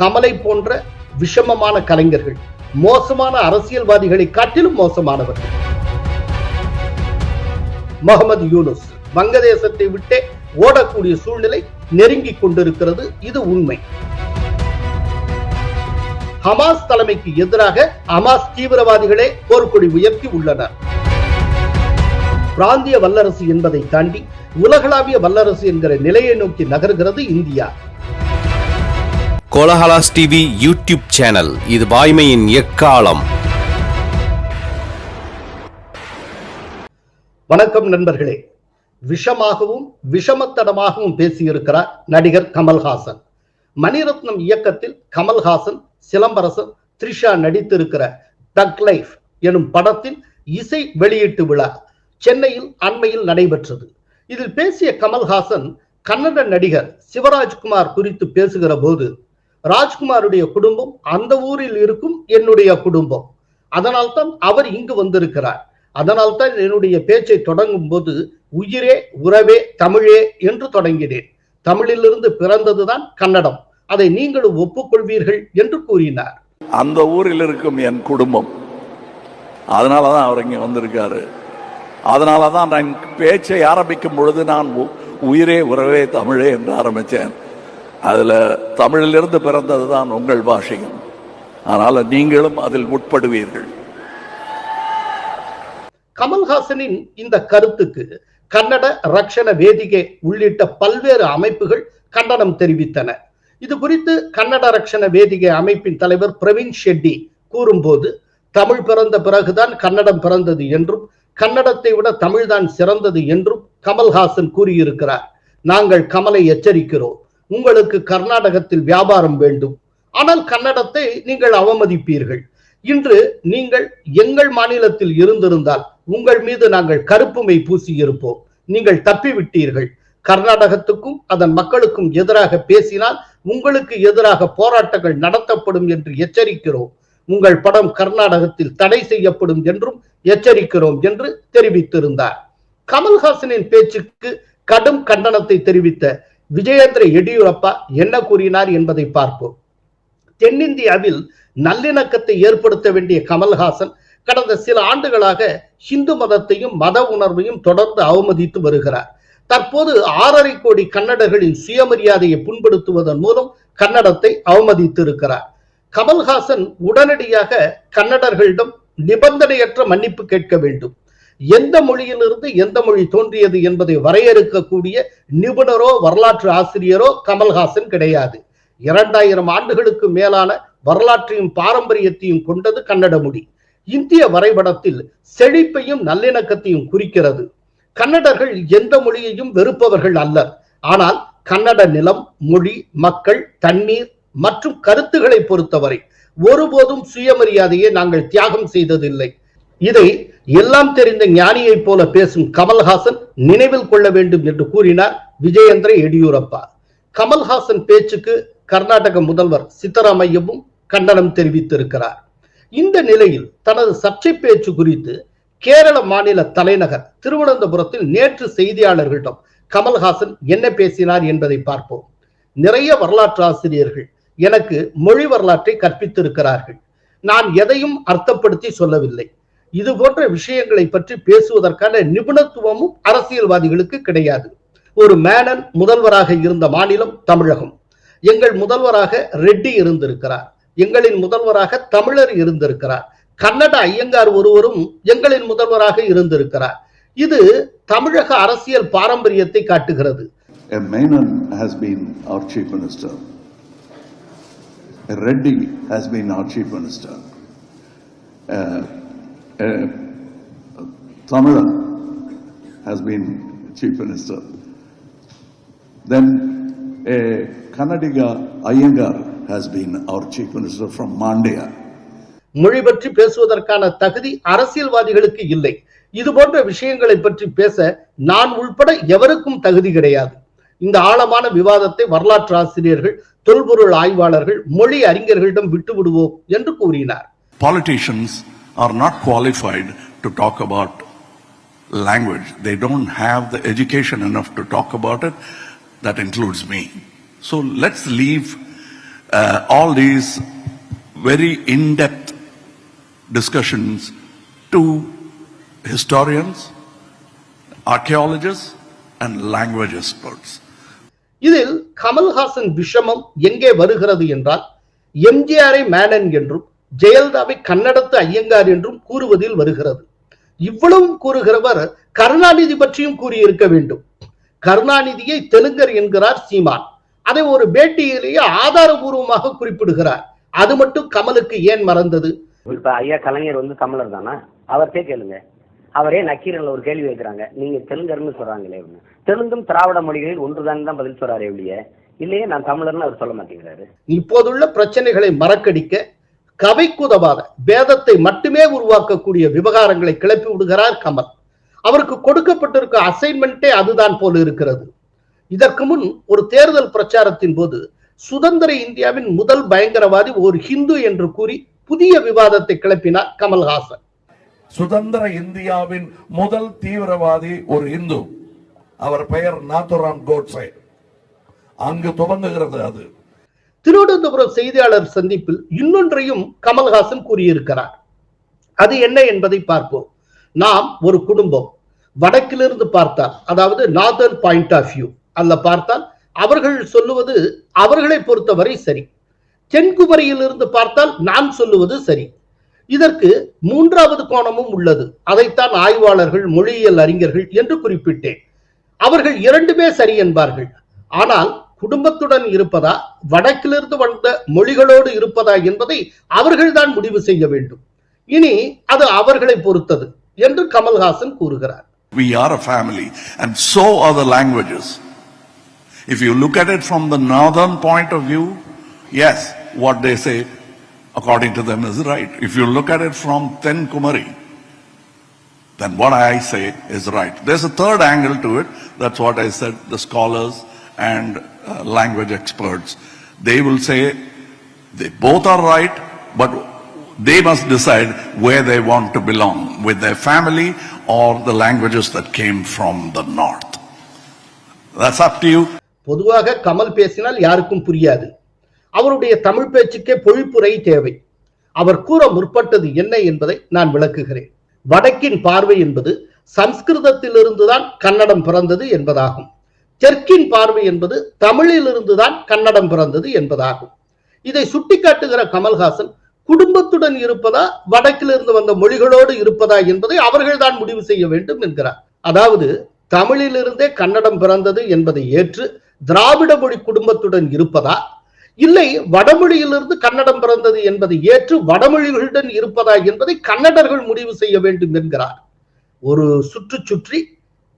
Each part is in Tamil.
கமலை போன்ற விஷமமான கலைஞர்கள் மோசமான அரசியல்வாதிகளை காட்டிலும் மோசமானவர்கள். முகமது யூனுஸ் வங்கதேசத்தை விட்டே ஓடக்கூடிய சூழ்நிலை நெருங்கிக் கொண்டிருக்கிறது இது உண்மை. ஹமாஸ் தலைமைக்கு எதிராக ஹமாஸ் தீவிரவாதிகளே போர்க்கொடி உயர்த்தி உள்ளனர். பிராந்திய வல்லரசு என்பதை தாண்டி உலகளாவிய வல்லரசு என்கிற நிலையை நோக்கி நகர்கிறது India. Kolahalas TV YouTube channel. இது வாய்மையின் எக்காலம். வணக்கம் நண்பர்களே. விஷமாகவும் விஷமத்தனமாகவும் பேசியிருக்கிறார் நடிகர் கமல்ஹாசன். மணிரத்னம் இயக்கத்தில் கமல்ஹாசன் சிலம்பரசன் த்ரிஷா நடித்திருக்கிற டக் லைஃப் எனும் படத்தின் இசை வெளியீட்டு விழா சென்னையில் அண்மையில் நடைபெற்றது. இதில் பேசிய கமல்ஹாசன் கன்னட நடிகர் சிவராஜ்குமார் குறித்து பேசுகிற போது ராஜ்குமாருடைய குடும்பம் அந்த ஊரில் இருக்கும் என்னுடைய குடும்பம். அதனால்தான் அவர் இங்கு வந்திருக்கிறார். அதனால்தான் என்னுடைய பேச்சை தொடங்கும் போது உயிரே உறவே தமிழே என்று தொடங்கினேன். தமிழிலிருந்து பிறந்ததுதான் கன்னடம். அதை நீங்களும் ஒப்புக்கொள்வீர்கள் என்று கூறினார். அந்த ஊரில் இருக்கும் என் குடும்பம். அதனால தான் அவர் இங்கே வந்திருக்காரு. அதனால தான் நான் பேச்சை ஆரம்பிக்கும் பொழுது நான் உ- உயிரே உறவே தமிழே என்று ஆரம்பித்தேன். அதில் தமிழிலிருந்து பிறந்தது தான் உங்கள் பாஷையும் ஆனால் நீங்களும் அதில் உட்படுவீர்கள் கமல்ஹாசனின் இந்த கருத்துக்கு கன்னட ரக்ஷண வேதிகை உள்ளிட்ட பல்வேறு அமைப்புகள் கண்டனம் தெரிவித்தன. இது குறித்து கன்னட ரக்ஷண வேதிகை அமைப்பின் தலைவர் பிரவீன் ஷெட்டி கூறும்போது தமிழ் பிறந்த பிறகுதான் கன்னடம் பிறந்தது என்றும் கன்னடத்தை விட தமிழ்தான் சிறந்தது என்றும் கமல்ஹாசன் கூறியிருக்கிறார். நாங்கள் கமலை எச்சரிக்கிறோம். உங்களுக்கு கர்நாடகத்தில் வியாபாரம் வேண்டும். ஆனால் கன்னடத்தை நீங்கள் அவமதிப்பீர்கள். இன்று நீங்கள் எங்கள் மாநிலத்தில் இருந்திருந்தால் உங்கள் மீது நாங்கள் கருப்புமை பூசி இருப்போம். நீங்கள் தப்பிவிட்டீர்கள். கர்நாடகத்துக்கும் அதன் மக்களுக்கும் எதிராக பேசினால் உங்களுக்கு எதிராக போராட்டங்கள் நடத்தப்படும் என்று எச்சரிக்கிறோம். உங்கள் படம் கர்நாடகத்தில் தடை செய்யப்படும் என்றும் எச்சரிக்கிறோம் என்று தெரிவித்திருந்தார். கமல்ஹாசனின் பேச்சுக்கு கடும் கண்டனத்தை தெரிவித்த விஜயேந்திர எடியூரப்பா என்ன கூறினார் என்பதை பார்ப்போம். தென்னிந்தியாவில் நல்லிணக்கத்தை ஏற்படுத்த வேண்டிய கமல்ஹாசன் கடந்த சில ஆண்டுகளாக இந்து மதத்தையும் மத உணர்வையும் தொடர்ந்து அவமதித்து வருகிறார். தற்போது ஆறரை கோடி கன்னடர்களின் சுயமரியாதையை புண்படுத்துவதன் மூலம் கன்னடத்தை அவமதித்து இருக்கிறார் கமல்ஹாசன் உடனடியாக கன்னடர்களிடம் நிபந்தனையற்ற மன்னிப்பு கேட்க வேண்டும். எந்த மொழியிலிருந்து எந்த மொழி தோன்றியது என்பதை வரையறுக்கக்கூடிய நிபுணரோ வரலாற்று ஆசிரியரோ கமல்ஹாசன் கிடையாது. இரண்டாயிரம் ஆண்டுகளுக்கு மேலான வரலாற்றையும் பாரம்பரியத்தையும் கொண்டது கன்னட மொழி. இந்திய வரைபடத்தில் செழிப்பையும் நல்லிணக்கத்தையும் குறிக்கிறது. கன்னடர்கள் எந்த மொழியையும் வெறுப்பவர்கள் அல்லர். ஆனால் கன்னட நிலம் மொழி மக்கள் தண்ணீர் மற்றும் கருத்துக்களை பொறுத்தவரை ஒருபோதும் சுயமரியாதையை நாங்கள் தியாகம் செய்ததில்லை. இதை எல்லாம் தெரிந்த ஞானியைப் போல பேசும் கமல்ஹாசன் நினைவில் கொள்ள வேண்டும் என்று கூறினார் விஜயேந்திர எடியூரப்பா. கமல்ஹாசன் பேச்சுக்கு கர்நாடக முதல்வர் சித்தராமையவும் கண்டனம் தெரிவித்திருக்கிறார். இந்த நிலையில் தனது சர்ச்சை பேச்சு குறித்து கேரள மாநில தலைநகர் திருவனந்தபுரத்தில் நேற்று செய்தியாளர்களிடம் கமல்ஹாசன் என்ன பேசினார் என்பதை பார்ப்போம். நிறைய வரலாற்று ஆசிரியர்கள் எனக்கு மொழி வரலாற்றை கற்பித்திருக்கிறார்கள். நான் எதையும் அர்த்தப்படுத்தி சொல்லவில்லை. இது போன்ற விஷயங்களை பற்றி பேசுவதற்கான நிபுணத்துவமும் அரசியல்வாதிகளுக்கு கிடையாது. ஒரு மேனன் முதல்வராக இருந்த மாநிலம் தமிழகம். எங்கள் முதல்வராக ரெட்டி இருந்திருக்கிறார். எங்களின் முதல்வராக தமிழர் இருந்திருக்கிறார். கன்னட ஐயங்கார் ஒருவரும் எங்களின் முதல்வராக இருந்திருக்கிறார். இது தமிழக அரசியல் பாரம்பரியத்தை காட்டுகிறது. Has been our chief minister. Has been our chief minister. Uh, a Tamilan has been chief minister. Then a Kannadiga Iyengar has been our chief minister from Mandya. மொழி பற்றி பேசுவதற்கான தகுதி அரசியல்வாதிகளுக்கு இல்லை இது போன்ற விஷயங்களை பற்றி பேச நான் உள்பட எவருக்கும் தகுதி கிடையாது இந்த ஆழமான விவாதத்தை வரலாற்று ஆசிரியர்கள் தொல்பொருள் ஆய்வாளர்கள் மொழி அறிஞர்களிடம் விட்டு விடுவோம் என்று கூறினார் politicians are not qualified to talk about language. They don't have the education enough to talk about it. That includes me. So let's leave uh, all these very in-depth discussions to historians, archaeologists, and language experts. இதில் கமல்ஹாசன் விஷமம் எங்கே வருகிறது என்றால் எம்ஜிஆரை மேனன் என்றும் ஜெயலலிதாவை கன்னடத்து ஐயங்கார் என்றும் கூறுவதில் வருகிறது. இவ்வளவும் கூறுகிறவர் கருணாநிதி பற்றியும் கூறியிருக்க வேண்டும். கருணாநிதியை தெலுங்கர் என்கிறார் சீமான். அதை ஒரு பேட்டியிலேயே ஆதாரபூர்வமாக குறிப்பிடுகிறார். அது மட்டும் கமலுக்கு ஏன் மறந்தது? இப்ப ஐயா கலைஞர் வந்து தமிழர் தானே? அவர்கிட்டே கேளுங்க. அவரே நக்கீரன்ல ஒரு கேள்வி கேட்கிறாங்க. நீங்க தெலுங்கர்னு சொல்றாங்களே தெலுங்கும் திராவிட மொழிகளில் ஒன்றுதான் தான் பதில் சொல்றாரு எப்படியே இல்லையே நான் தமிழர்னு அவர் சொல்ல மாட்டேங்கிறாரு. இப்போதுள்ள பிரச்சனைகளை மறக்கடிக்க கவைக்குதவாத பேதத்தை மட்டுமே உருவாக்கக்கூடிய விவகாரங்களை கிளப்பி விடுகிறார் கமல். அவருக்கு கொடுக்கப்பட்டிருக்க அசைன்மெண்ட்டே அதுதான் போல இருக்கிறது. இதற்கு முன் ஒரு தேர்தல் பிரச்சாரத்தின் போது சுதந்திர இந்தியாவின் முதல் பயங்கரவாதி ஒரு ஹிந்து என்று கூறி புதிய விவாதத்தை கிளப்பினார் கமல்ஹாசன். சுதந்திர இந்தியாவின் முதல் தீவிரவாதி ஒரு இந்து அவர் பெயர் நாத்துராம் கோட்ஸே. அங்கு துவங்குகிறது அது. திருவனந்தபுரம் செய்தியாளர் சந்திப்பில் இன்னொன்றையும் கமல்ஹாசன் கூறியிருக்கிறார். அது என்ன என்பதை பார்ப்போம். நாம் ஒரு குடும்பம். வடக்கிலிருந்து பார்த்தால் அதாவது நார்தர்ன் பாயிண்ட் ஆஃப் வியூ அல்ல பார்த்தால் அவர்கள் சொல்லுவது அவர்களை பொறுத்தவரை சரி. தென்குமரியிலிருந்து பார்த்தால் நான் சொல்லுவது சரி. இதற்கு மூன்றாவது கோணமும் உள்ளது. அதைத்தான் ஆய்வாளர்கள் மொழியியல் அறிஞர்கள் என்று குறிப்பிட்டேன். அவர்கள் இரண்டுமே சரி என்பார்கள். ஆனால் குடும்பத்துடன் இருப்பதா வடக்கிலிருந்து வந்த மொழிகளோடு இருப்பதா என்பதை அவர்கள்தான் முடிவு செய்ய வேண்டும் இனி அது அவர்களை பொறுத்தது என்று கமல்ஹாசன் கூறுகிறார் We are a family, and so are the languages. If you look at it from the northern point of view, yes, what they say, according to them, is right. If you look at it from Ten Kumari, then what I say is right. There's a third angle to it. That's what I said, the scholars and uh, language experts. They will say they both are right, but they must decide where they want to belong, with their family or the languages that came from the north. That's up to you. பொதுவாக கமல் பேசினால் யாருக்கும் புரியாது அவருடைய தமிழ் பேச்சுக்கே பொழிப்புரை தேவை அவர் கூற முற்பட்டது என்ன என்பதை நான் விளக்குகிறேன் வடக்கின் பார்வை என்பது சம்ஸ்கிருதத்திலிருந்துதான் கன்னடம் பிறந்தது என்பதாகும் தெற்கின் பார்வை என்பது தமிழிலிருந்துதான் கன்னடம் பிறந்தது என்பதாகும். இதை சுட்டிக்காட்டுகிற கமல்ஹாசன் குடும்பத்துடன் இருப்பதா வடக்கிலிருந்து வந்த மொழிகளோடு இருப்பதா என்பதை அவர்கள்தான் முடிவு செய்ய வேண்டும் என்கிறார். அதாவது தமிழிலிருந்தே கன்னடம் பிறந்தது என்பதை ஏற்று திராவிட மொழி குடும்பத்துடன் இருப்பதா இல்லை வடமொழியிலிருந்து கன்னடம் பிறந்தது என்பதை ஏற்று வடமொழிகளுடன் இருப்பதா என்பதை கன்னடர்கள் முடிவு செய்ய வேண்டும் என்கிறார். ஒரு சுற்று சுற்றி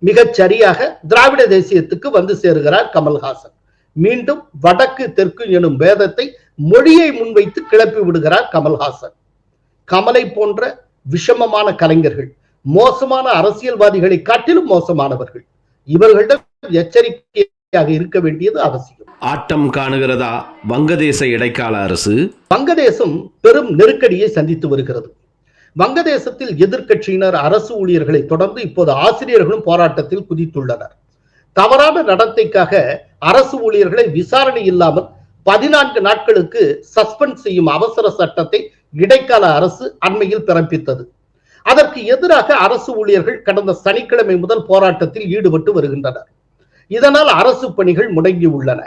மிகச் சரியாக திராவிட தேசியத்துக்கு வந்து சேருகிறார் கமல்ஹாசன். மீண்டும் வடக்கு தெற்கு எனும் பேதத்தை மொழியை முன்வைத்து கிளப்பி விடுகிறார் கமல்ஹாசன். கமலை போன்ற விஷமமான கலைஞர்கள் மோசமான அரசியல்வாதிகளை காட்டிலும் மோசமானவர்கள். இவர்களிடம் எச்சரிக்கையாக இருக்க வேண்டியது அவசியம். ஆட்டம் காணுகிறதா வங்கதேச இடைக்கால அரசு? வங்கதேசம் பெரும் நெருக்கடியை சந்தித்து வருகிறது. வங்கதேசத்தில் எதிர்கட்சியினர் அரசு ஊழியர்களை தொடர்ந்து இப்போது ஆசிரியர்களும் போராட்டத்தில் குதித்துள்ளனர். தவறான நடத்தைக்காக அரசு ஊழியர்களை விசாரணை இல்லாமல் பதினான்கு நாட்களுக்கு சஸ்பெண்ட் செய்யும் அவசர சட்டத்தை இடைக்கால அரசு அண்மையில் பிறப்பித்தது. அதற்கு எதிராக அரசு ஊழியர்கள் கடந்த சனிக்கிழமை முதல் போராட்டத்தில் ஈடுபட்டு வருகின்றனர். இதனால் அரசு பணிகள் முடங்கியுள்ளன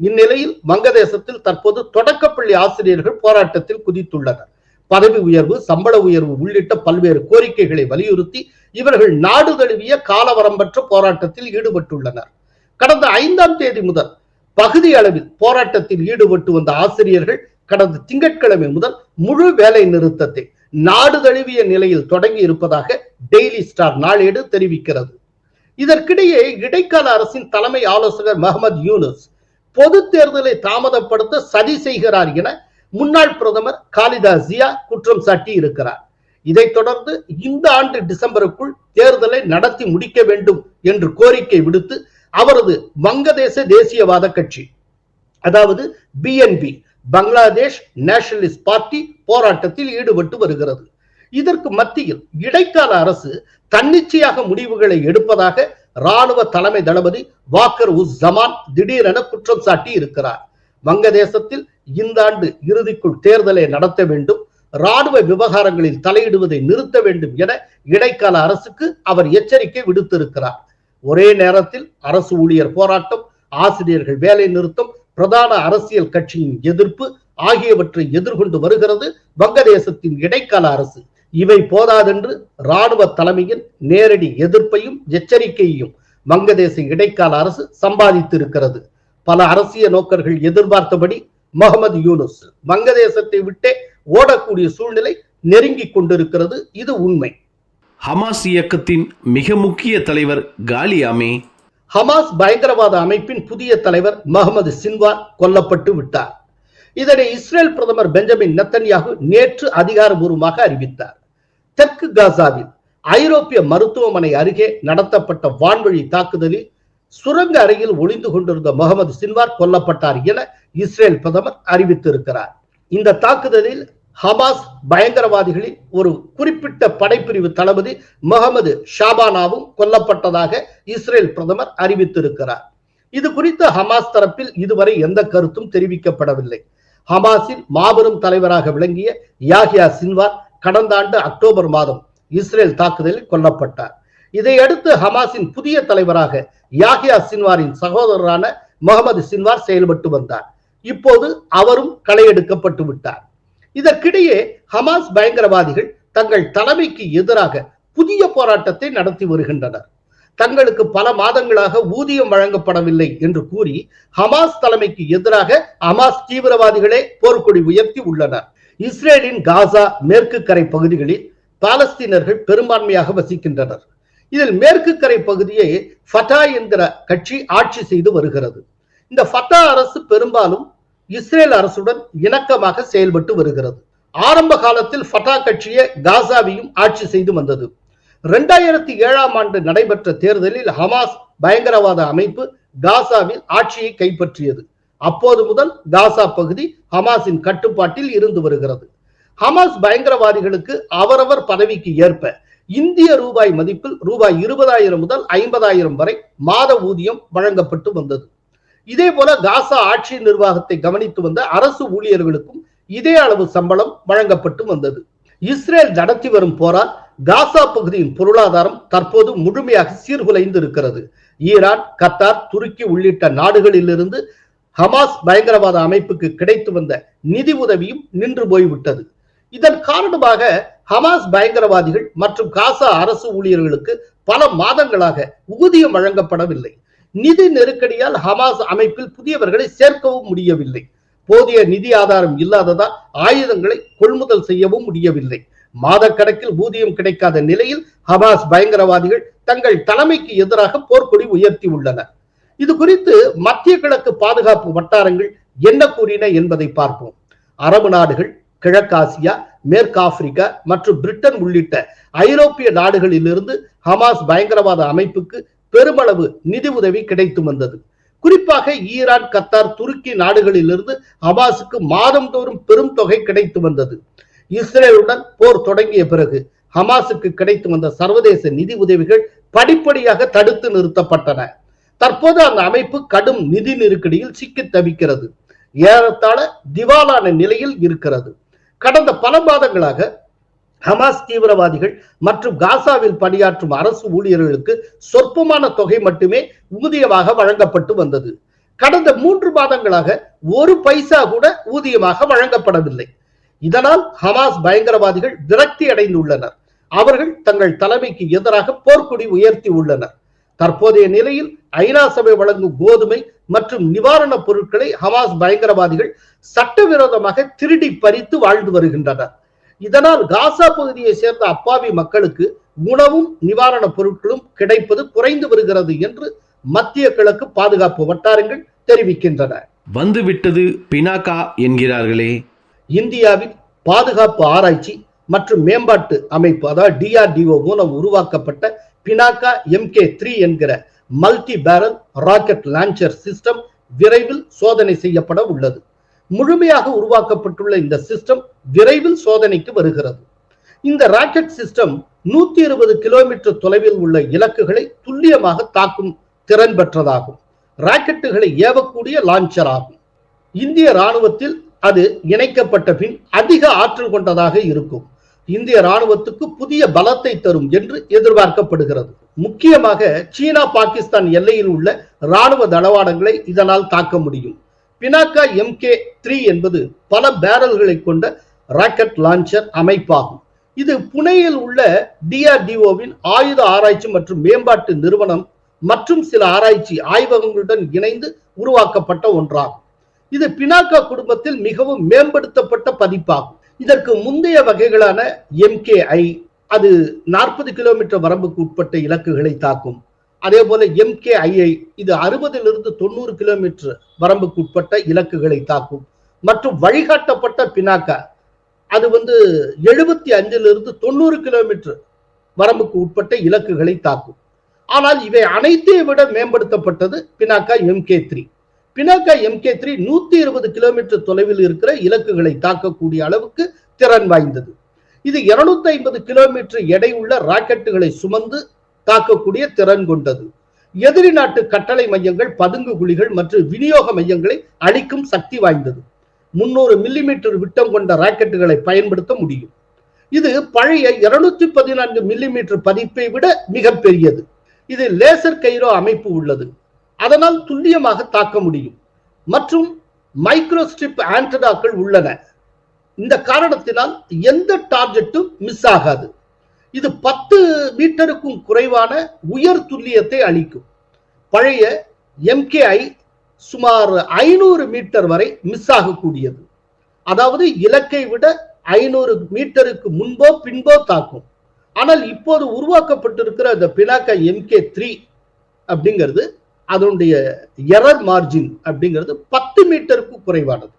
இந்நிலையில் வங்கதேசத்தில் தற்போது தொடக்கப்பள்ளி ஆசிரியர்கள் போராட்டத்தில் குதித்துள்ளனர். பதவி உயர்வு சம்பள உயர்வு உள்ளிட்ட பல்வேறு கோரிக்கைகளை வலியுறுத்தி இவர்கள் நாடு தழுவிய காலவரம்பற்ற போராட்டத்தில் ஈடுபட்டுள்ளனர். கடந்த ஐந்தாம் தேதி முதல் பகுதி அளவில் போராட்டத்தில் ஈடுபட்டு வந்த ஆசிரியர்கள் கடந்த திங்கட்கிழமை முதல் முழு வேலை நிறுத்தத்தை நாடு தழுவிய நிலையில் தொடங்கி இருப்பதாக டெய்லி ஸ்டார் நாளேடு தெரிவிக்கிறது. இதற்கிடையே இடைக்கால அரசின் தலைமை ஆலோசகர் மஹமது யூனுஸ் பொது தேர்தலை தாமதப்படுத்த சதி செய்கிறார் என முன்னாள் பிரதமர் காலிதா ஜியா குற்றம் சாட்டி இருக்கிறார். இதைத் தொடர்ந்து இந்த ஆண்டு டிசம்பருக்குள் தேர்தலை நடத்தி முடிக்க வேண்டும் என்று கோரிக்கை விடுத்து அவரது வங்கதேச தேசியவாத கட்சி அதாவது பிஎன்பி பங்களாதேஷ் நேஷனலிஸ்ட் பார்ட்டி போராட்டத்தில் ஈடுபட்டு வருகிறது. இதற்கு மத்தியில் இடைக்கால அரசு தன்னிச்சையாக முடிவுகளை எடுப்பதாக ராணுவ தலைமை தளபதி வாக்கர் உஸ் ஜமான் திடீரென குற்றம் சாட்டி இருக்கிறார். வங்கதேசத்தில் இந்த ஆண்டு இறுதிக்குள் தேர்தலை நடத்த வேண்டும். ராணுவ விவகாரங்களில் தலையிடுவதை நிறுத்த வேண்டும் என இடைக்கால அரசுக்கு அவர் எச்சரிக்கை விடுத்திருக்கிறார். ஒரே நேரத்தில் அரசு ஊழியர் போராட்டம் ஆசிரியர்கள் வேலை நிறுத்தம் பிரதான அரசியல் கட்சியின் எதிர்ப்பு ஆகியவற்றை எதிர்கொண்டு வருகிறது வங்கதேசத்தின் இடைக்கால அரசு. இவை போதாதென்று ராணுவ தலைமையின் நேரடி எதிர்ப்பையும் எச்சரிக்கையையும் வங்கதேச இடைக்கால அரசு சம்பாதித்திருக்கிறது. பல அரசியல் நோக்கர்கள் எதிர்பார்த்தபடி முகமது யூனுஸ். வங்கதேசத்தை விட்டே ஓடக்கூடிய சூழ்நிலை நெருங்கிக் கொண்டிருக்கிறது. இது உண்மை. ஹமாஸ் இயக்கத்தின் மிக முக்கிய தலைவர் காலியாமே ஹமாஸ் பயங்கரவாத அமைப்பின் புதிய தலைவர் முகமது சின்வார் கொல்லப்பட்டு விட்டார். இதனை இஸ்ரேல் பிரதமர் பெஞ்சமின் நெத்தன்யாகு நேற்று அதிகாரபூர்வமாக அறிவித்தார். தெற்கு காசாவில் ஐரோப்பிய மருத்துவமனை அருகே நடத்தப்பட்ட வான்வழி தாக்குதலில் சுரங்க அறையில் ஒளிந்து கொண்டிருந்த முகமது சின்வார் கொல்லப்பட்டார் என இஸ்ரேல் பிரதமர் அறிவித்திருக்கிறார். இந்த தாக்குதலில் ஹமாஸ் பயங்கரவாதிகளின் ஒரு குறிப்பிட்ட படைப்பிரிவு தளபதி முகமது ஷாபானாவும் கொல்லப்பட்டதாக இஸ்ரேல் பிரதமர் அறிவித்திருக்கிறார். இது குறித்து ஹமாஸ் தரப்பில் இதுவரை எந்த கருத்தும் தெரிவிக்கப்படவில்லை. ஹமாஸின் மாபெரும் தலைவராக விளங்கிய யாஹியா சின்வார் கடந்த ஆண்டு அக்டோபர் மாதம் இஸ்ரேல் தாக்குதலில் கொல்லப்பட்டார். இதையடுத்து ஹமாஸின் புதிய தலைவராக யாஹியா சின்வாரின் சகோதரரான முகமது சின்வார் செயல்பட்டு வந்தார். இப்போது அவரும் களையெடுக்கப்பட்டு விட்டார். இதற்கிடையே ஹமாஸ் பயங்கரவாதிகள் தங்கள் தலைமைக்கு எதிராக புதிய போராட்டத்தை நடத்தி வருகின்றனர். தங்களுக்கு பல மாதங்களாக ஊதியம் வழங்கப்படவில்லை என்று கூறி ஹமாஸ் தலைமைக்கு எதிராக ஹமாஸ் தீவிரவாதிகளே போர்க்கொடி உயர்த்தி உள்ளனர். இஸ்ரேலின் காசா மேற்கு கரை பகுதிகளில் பாலஸ்தீனர்கள் பெரும்பான்மையாக வசிக்கின்றனர். இதில் மேற்கு கரை பகுதியை ஃபட்டா என்கிற கட்சி ஆட்சி செய்து வருகிறது. இந்த ஃபட்டா அரசு பெரும்பாலும் இஸ்ரேல் அரசுடன் இணக்கமாக செயல்பட்டு வருகிறது. ஆரம்ப காலத்தில் ஃபட்டா கட்சியே காசாவையும் ஆட்சி செய்து வந்தது. இரண்டாயிரத்தி ஏழாம் ஆண்டு நடைபெற்ற தேர்தலில் ஹமாஸ் பயங்கரவாத அமைப்பு காசாவில் ஆட்சியை கைப்பற்றியது. அப்போது முதல் காசா பகுதி ஹமாஸின் கட்டுப்பாட்டில் இருந்து வருகிறது. ஹமாஸ் பயங்கரவாதிகளுக்கு அவரவர் பதவிக்கு ஏற்ப இந்திய ரூபாய் மதிப்பில் ரூபாய் இருபதாயிரம் முதல் ஐம்பதாயிரம் வரை மாத ஊதியம் வழங்கப்பட்டு வந்தது. இதே போல காசா ஆட்சி நிர்வாகத்தை கவனித்து வந்த அரசு ஊழியர்களுக்கும் இதே அளவு சம்பளம் வழங்கப்பட்டு வந்தது. இஸ்ரேல் நடத்தி வரும் போரால் காசா பகுதியின் பொருளாதாரம் தற்போது முழுமையாக சீர்குலைந்து இருக்கிறது ஈரான் கத்தார் துருக்கி உள்ளிட்ட நாடுகளிலிருந்து ஹமாஸ் பயங்கரவாத அமைப்புக்கு கிடைத்து வந்த நிதி உதவியும் நின்று போய்விட்டது. இதன் காரணமாக ஹமாஸ் பயங்கரவாதிகள் மற்றும் காசா அரசு ஊழியர்களுக்கு பல மாதங்களாக ஊதியம் வழங்கப்படவில்லை. நிதி நெருக்கடியால் ஹமாஸ் அமைப்பில் புதியவர்களை சேர்க்கவும் முடியவில்லை. போதிய நிதி ஆதாரம் இல்லாததால் ஆயுதங்களை கொள்முதல் செய்யவும் முடியவில்லை. மாதக்கணக்கில் ஊதியம் கிடைக்காத நிலையில் ஹமாஸ் பயங்கரவாதிகள் தங்கள் தலைமைக்கு எதிராக போர்க்கொடி உயர்த்தி உள்ளனர் இது குறித்து மத்திய கிழக்கு பாதுகாப்பு வட்டாரங்கள் என்ன கூறின என்பதை பார்ப்போம். அரபு நாடுகள் கிழக்காசியா மேற்கு ஆப்பிரிக்கா மற்றும் பிரிட்டன் உள்ளிட்ட ஐரோப்பிய நாடுகளிலிருந்து ஹமாஸ் பயங்கரவாத அமைப்புக்கு பெருமளவு நிதி உதவி கிடைத்து வந்தது. குறிப்பாக ஈரான் கத்தார் துருக்கி நாடுகளிலிருந்து ஹமாஸுக்கு மாதந்தோறும் பெரும் தொகை கிடைத்து வந்தது. இஸ்ரேலுடன் போர் தொடங்கிய பிறகு ஹமாஸுக்கு கிடைத்து வந்த சர்வதேச நிதி உதவிகள் படிப்படியாக தடுத்து நிறுத்தப்பட்டன. தற்போது அந்த அமைப்பு கடும் நிதி நெருக்கடியில் சிக்கி தவிக்கிறது. ஏறத்தாழ திவாலான நிலையில் இருக்கிறது. கடந்த பல மாதங்களாக ஹமாஸ் தீவிரவாதிகள் மற்றும் காசாவில் பணியாற்றும் அரசு ஊழியர்களுக்கு சொற்பமான தொகை மட்டுமே ஊதியமாக வழங்கப்பட்டு வந்தது. கடந்த மூன்று மாதங்களாக ஒரு பைசா கூட ஊதியமாக வழங்கப்படவில்லை. இதனால் ஹமாஸ் பயங்கரவாதிகள் விரக்தி அடைந்துள்ளனர். அவர்கள் தங்கள் தலைமைக்கு எதிராக போர்க்குடி உயர்த்தி உள்ளனர். தற்போதைய நிலையில் ஐநா சபை வழங்கும் கோதுமை மற்றும் நிவாரணப் பொருட்களை ஹமாஸ் பயங்கரவாதிகள் சட்டவிரோதமாக திருடி பறித்து வாழ்ந்து வருகின்றனர். இதனால் காசா பகுதியை சேர்ந்த அப்பாவி மக்களுக்கு உணவும் நிவாரணப் பொருட்களும் கிடைப்பது குறைந்து வருகிறது என்று மத்திய கிழக்கு பாதுகாப்பு வட்டாரங்கள் தெரிவிக்கின்றன. வந்துவிட்டது பினாகா என்கிறார்களே. இந்தியாவின் பாதுகாப்பு ஆராய்ச்சி மற்றும் மேம்பாட்டு அமைப்பு அதாவது டிஆர்டிஓ மூலம் உருவாக்கப்பட்ட பினாக்கா எம்கே த்ரீ என்கிற multi barrel rocket launcher system விரைவில் சோதனை செய்யப்பட உள்ளது. முழுமையாக உருவாக்கப்பட்டுள்ள இந்த சிஸ்டம் விரைவில் சோதனைக்கு வருகிறது. இந்த ராக்கெட் சிஸ்டம் நூத்தி இருபது கிலோமீட்டர் தொலைவில் உள்ள இலக்குகளை துல்லியமாக தாக்கும் திறன் பெற்றதாகும். ராக்கெட்டுகளை ஏவக்கூடிய லான்ச்சர் ஆகும். இந்திய ராணுவத்தில் அது இணைக்கப்பட்ட பின் அதிக ஆற்றல் கொண்டதாக இருக்கும். இந்திய ராணுவத்துக்கு புதிய பலத்தை தரும் என்று எதிர்பார்க்கப்படுகிறது. முக்கியமாக சீனா பாகிஸ்தான் எல்லையில் உள்ள ராணுவ தளவாடங்களை இதனால் தாக்க முடியும். பினாக்கா எம்கே த்ரீ என்பது பல பேரல்களை கொண்ட ராக்கெட் லான்ச்சர் அமைப்பாகும். இது புனேயில் உள்ள டிஆர்டிஓவின் ஆயுத ஆராய்ச்சி மற்றும் மேம்பாட்டு நிறுவனம் மற்றும் சில ஆராய்ச்சி ஆய்வகங்களுடன் இணைந்து உருவாக்கப்பட்ட ஒன்றாகும். இது பினாக்கா குடும்பத்தில் மிகவும் மேம்படுத்தப்பட்ட பதிப்பாகும். இதற்கு முந்தைய வகைகளான எம்கேஐ அது நாற்பது கிலோமீட்டர் வரம்புக்கு உட்பட்ட இலக்குகளை தாக்கும். அதே போல எம்கேஐஐ இது அறுபதிலிருந்து தொண்ணூறு கிலோமீட்டர் வரம்புக்கு உட்பட்ட இலக்குகளை தாக்கும். மற்றும் வழிகாட்டப்பட்ட பினாக்கா அது வந்து எழுபத்தி அஞ்சிலிருந்து தொண்ணூறு கிலோமீட்டர் வரம்புக்கு உட்பட்ட இலக்குகளை தாக்கும். ஆனால் இவை அனைத்தையும் விட மேம்படுத்தப்பட்டது Pinaka MK three Pinaka MK three நூத்தி இருபது கிலோமீட்டர் தொலைவில் இருக்கிற இலக்குகளை தாக்கக்கூடிய அளவுக்கு திறன் வாய்ந்தது. இது இருநூத்தி ஐம்பது கிலோமீட்டர் எடை உள்ள ராக்கெட்டுகளை சுமந்து தாக்கக்கூடிய திறன் கொண்டது. எதிரி நாட்டு கட்டளை மையங்கள் பதுங்கு குழிகள் மற்றும் விநியோக மையங்களை அழிக்கும் சக்தி வாய்ந்தது. முன்னூறு மில்லிமீட்டர் விட்டம் கொண்ட ராக்கெட்டுகளை பயன்படுத்த முடியும். இது பழைய இருநூத்தி பதினான்கு மில்லிமீட்டர் பதிப்பை விட மிகப்பெரியது. இது லேசர் கைரோ அமைப்பு உள்ளது. அதனால் துல்லியமாக தாக்க முடியும். மற்றும் மைக்ரோஸ்ட்ரிப் ஆண்டனாக்கள் உள்ளன. இந்த காரணத்தினால் எந்த டார்கெட்டும் மிஸ் ஆகாது. இது பத்து மீட்டருக்கும் குறைவான உயர் துல்லியத்தை அளிக்கும். பழைய எம்கேஐ சுமார் ஐநூறு மீட்டர் வரை மிஸ் ஆகக்கூடியது. அதாவது இலக்கை விட ஐநூறு மீட்டருக்கு முன்போ பின்போ தாக்கும். ஆனால் இப்போது உருவாக்கப்பட்டிருக்கிற இந்த பினாக்கா எம்கே த்ரீ அப்படிங்கிறது அதனுடைய எரர் மார்ஜின் அப்படிங்கிறது பத்து மீட்டருக்கு குறைவானது.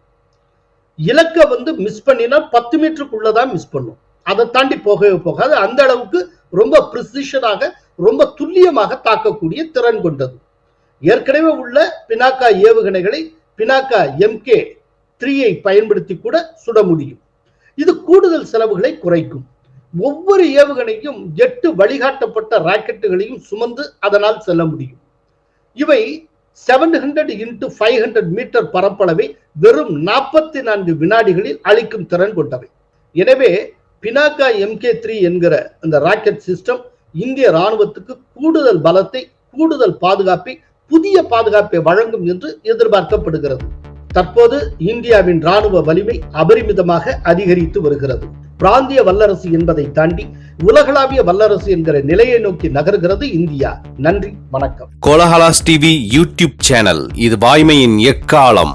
இலக்கை வந்து மிஸ் பண்ணினா பத்து மீட்டருக்குள்ளதான் மிஸ் பண்ணும். அதை தாண்டி போகவே போகாது. அந்த அளவுக்கு ரொம்ப ப்ரிசிஷனாக ரொம்ப துல்லியமாக தாக்கக்கூடிய திறன் கொண்டது. ஏற்கனவே உள்ள பினாக்கா ஏவுகணைகளை பினாக்கா எம்கே த்ரீயை பயன்படுத்தி கூட சுட முடியும். இது கூடுதல் செலவுகளை குறைக்கும். ஒவ்வொரு ஏவுகணையும் எட்டு வழிகாட்டப்பட்ட ராக்கெட்டுகளையும் சுமந்து அதனால் செல்ல முடியும். இவை seven hundred into five hundred metre பரப்பளவை வெறும் நாற்பத்தி நான்கு வினாடிகளில் அளிக்கும் திறன் கொண்டவை. எனவே பினாக்கா எம்கே த்ரீ என்கிற அந்த ராக்கெட் சிஸ்டம் இந்திய ராணுவத்துக்கு கூடுதல் பலத்தை கூடுதல் பாதுகாப்பை புதிய பாதுகாப்பை வழங்கும் என்று எதிர்பார்க்கப்படுகிறது. தற்போது இந்தியாவின் ராணுவ வலிமை அபரிமிதமாக அதிகரித்து வருகிறது. பிராந்திய வல்லரசு என்பதை தாண்டி உலகளாவிய வல்லரசு என்கிற நிலையை நோக்கி நகர்கிறது இந்தியா. நன்றி வணக்கம். கோலஹலாஸ் டிவி யூடியூப் சேனல் இது வாய்மையின் எக்காலம்.